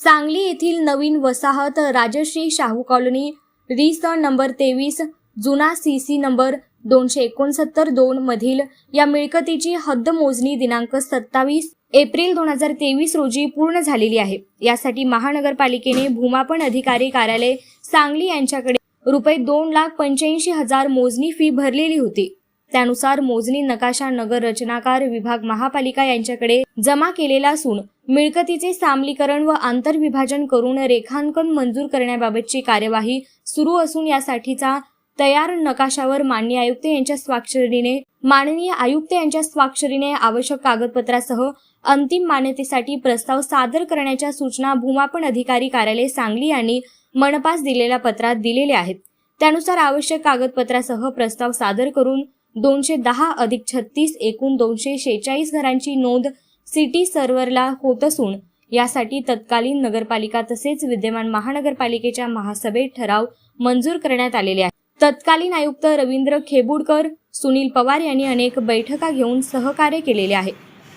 सांगली येथील नवीन वसाहत राजश्री शाहू कॉलनी रिस नंबर तेवीस जुना सी सी नंबर दोनशे एकोणसत्तर दोन मधील या मिळकतीची हद्द मोजणी दिनांक सत्तावीस एप्रिल दोन हजार तेवीस रोजी पूर्ण झालेली आहे. यासाठी महानगरपालिकेने भूमापन अधिकारी कार्यालय सांगली यांच्याकडे रुपये दोन लाख पंच्याऐंशी हजार मोजणी फी भरलेली होती. त्यानुसार मोजणी नकाशा नगर रचनाकार विभाग महापालिका यांच्याकडे जमा केलेला असून मिळकतीचे सामलीकरण व आंतरविभाजन करून रेखांकन मंजूर करण्याबाबतची कार्यवाही सुरू असून यासाठीचा तयार नकाशावर माननीय आयुक्त यांच्या स्वाक्षरीने माननीय आयुक्त यांच्या स्वाक्षरीने आवश्यक कागदपत्रासह अंतिम मान्यतेसाठी प्रस्ताव सादर करण्याच्या सूचना भूमापन अधिकारी कार्यालय सांगली यांनी मनपास दिलेल्या पत्रात दिलेल्या आहेत. त्यानुसार आवश्यक कागदपत्रासह प्रस्ताव सादर करून दोनशे दहा अधिक छत्तीस एकूण दोनशे शेहेचाळीस घरांची नोंद सिटी सर्व्हरला होत असून यासाठी तत्कालीन नगरपालिका तसेच विद्यमान महानगरपालिकेच्या महासभेत ठराव मंजूर करण्यात आलेले आहे तत्कालीन आयुक्त रवींद्र खेबुडकर सुनील पवार यांनी अनेक बैठका घेऊन सहकार्य केलेले आहे.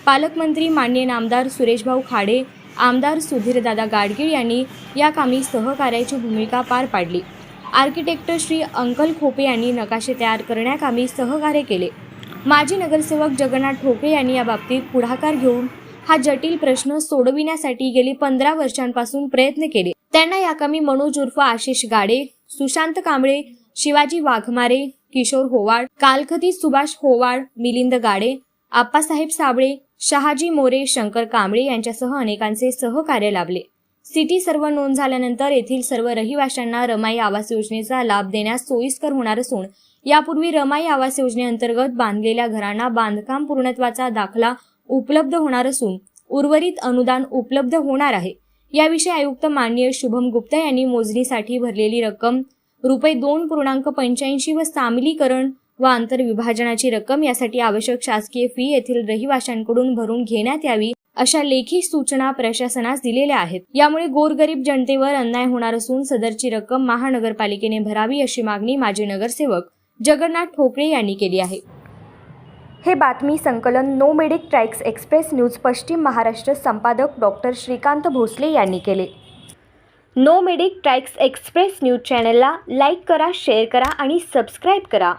पालकमंत्री मान्य नामदार सुरेशभाऊ खाडे आमदार सुधीरदादा गाडगीळ यांनी या कामी सहकार्याची भूमिका पार पाडली. आर्किटेक्ट श्री अंकल खोपे यांनी नकाशे तयार करण्याकामी सहकार्य केले. माजी नगरसेवक जगन्नाथ ठोके यांनी याबाबतीत पुढाकार घेऊन हा जटिल प्रश्न सोडविण्यासाठी गेली पंधरा वर्षांपासून प्रयत्न केले. त्यांना या कामी मनोज उर्फ आशिष गाडे सुशांत कांबळे शिवाजी वाघमारे किशोर होवाड कालखती सुभाष होवाळ मिलिंद गाडे आप्पासाहेब साबळे शहाजी मोरे शंकर कांबळे यांच्यासह अनेकांचे सहकार्य लाभले. सिटी सर्व नोंद झाल्यानंतर येथील सर्व रहिवाशांना रमाई आवास योजनेचा लाभ देण्यास सोयीस्कर होणार असून यापूर्वी रमाई आवास योजनेअंतर्गत बांधलेल्या घरांना बांधकाम पूर्णत्वाचा दाखला उपलब्ध होणार असून उर्वरित अनुदान उपलब्ध होणार आहे. याविषयी आयुक्त माननीय शुभम गुप्ता यांनी मोजणीसाठी भरलेली रक्कम रुपये दोन पूर्णांक पंच्याऐंशी व सामिलीकरण व आंतरविभाजनाची रक्कम यासाठी आवश्यक शासकीय फी येथील रहिवाशांकडून भरून घेण्यात यावी. अशा लेखी सूचना प्रशासनास दिलेल्या आहेत. यामुळे गोरगरीब जनतेवर अन्याय होणार असून सदरची रक्कम महानगरपालिकेने भरावी अशी मागणी माजी नगरसेवक जगन्नाथ ठोकळे यांनी केली आहे. हे बातमी संकलन no medic tracks express news पश्चिम महाराष्ट्र संपादक डॉक्टर श्रीकांत भोसले यांनी केले. No medic tracks express news चॅनलला लाईक करा शेअर करा आणि सबस्क्राईब करा.